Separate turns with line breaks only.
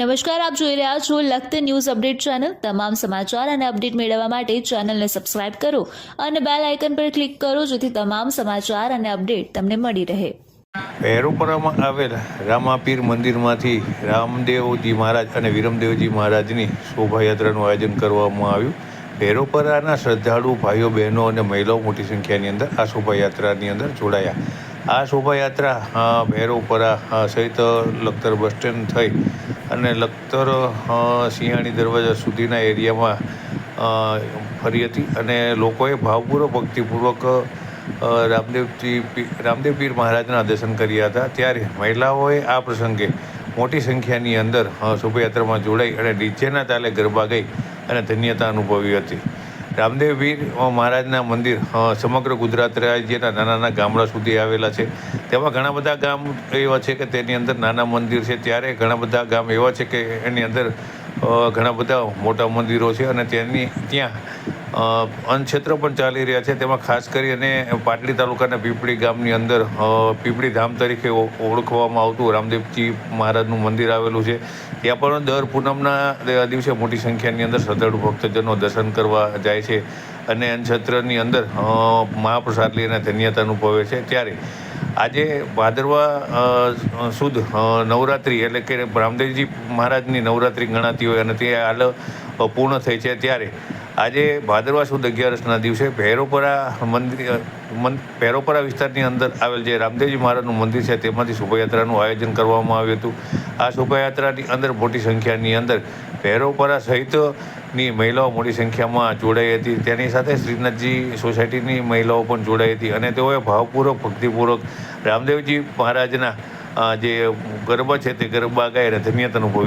નમસ્કાર આપ જોઈ રહ્યા છો લખત ન્યૂઝ અપડેટ ચેનલ. તમામ સમાચાર અને અપડેટ મેળવવા માટે ચેનલને સબસ્ક્રાઇબ કરો અને બેલ આઇકન પર ક્લિક કરો જેથી તમામ સમાચાર અને અપડેટ તમને મળી રહે.
ભૈરવપુરામાં આવેલ રામાપીર મંદિરમાંથી રામદેવજી મહારાજ અને વિરમદેવજી મહારાજની શોભાયાત્રાનું આયોજન કરવામાં આવ્યું. ભૈરવપુરાના શ્રદ્ધાળુ ભાઈઓ બહેનો અને મહિલાઓ મોટી સંખ્યાની અંદર આ શોભાયાત્રાની અંદર જોડાયા. આ શોભાયાત્રા અ, સહિત લખતર બસ સ્ટેન્ડ થઈ અને લખતર અ, સિંહાણી દરવાજા સુધીના એરિયામાં ફરી હતી અને લોકોએ ભાવપૂર્વક ભક્તિપૂર્વક રામદેવજી રામદેવ પીર મહારાજના દર્શન કર્યા હતા. ત્યારે મહિલાઓએ આ પ્રસંગે મોટી સંખ્યાની અંદર શોભાયાત્રામાં જોડાઈ અને ડીજેના તાલે ગરબા ગઈ અને ધન્યતા અનુભવી હતી. રામદેવ વીર મહારાજના મંદિર સમગ્ર ગુજરાત રાજ્યના નાના નાના ગામડા સુધી આવેલા છે. તેમાં ઘણા બધા ગામ એવા છે કે તેની અંદર નાના મંદિર છે. ત્યારે ઘણા બધા ગામ એવા છે કે એની અંદર ઘણા બધા મોટા મંદિરો છે અને તેની ત્યાં અન્નક્ષેત્ર પણ ચાલી રહ્યા છે. તેમાં ખાસ કરી અને તાલુકાના પીપળી ગામની અંદર પીપળી ધામ તરીકે ઓળખવામાં આવતું રામદેવજી મહારાજનું મંદિર આવેલું છે. ત્યાં પણ દર પૂનમના દિવસે મોટી સંખ્યાની અંદર શ્રદ્ધાળુ ભક્તજનો દર્શન કરવા જાય છે અને અન્નક્ષેત્રની અંદર મહાપ્રસાદ લઈને ધન્યતા અનુભવે છે. ત્યારે આજે ભાદરવા સુદ નવરાત્રિ એટલે કે રામદેવજી મહારાજની નવરાત્રિ ગણાતી હોય અને તે હાલ પૂર્ણ થઈ છે. ત્યારે આજે ભાદરવા સુદ અગિયારસના દિવસે ભૈરોપરા મંદિર ભેરોપરા વિસ્તારની અંદર આવેલ જે રામદેવજી મહારાજનું મંદિર છે, તેમાંથી શોભાયાત્રાનું આયોજન કરવામાં આવ્યું હતું. આ શોભાયાત્રાની અંદર મોટી સંખ્યાની અંદર ભૈરોપરા સહિતની મહિલાઓ મોટી સંખ્યામાં જોડાઈ હતી. તેની સાથે શ્રીનાથજી સોસાયટીની મહિલાઓ પણ જોડાઈ હતી અને તેઓએ ભાવપૂર્વક, ભક્તિપૂર્વક રામદેવજી મહારાજના જે ગરબા છે તે ગરબા ગાય અને ધન્યતા અનુભવી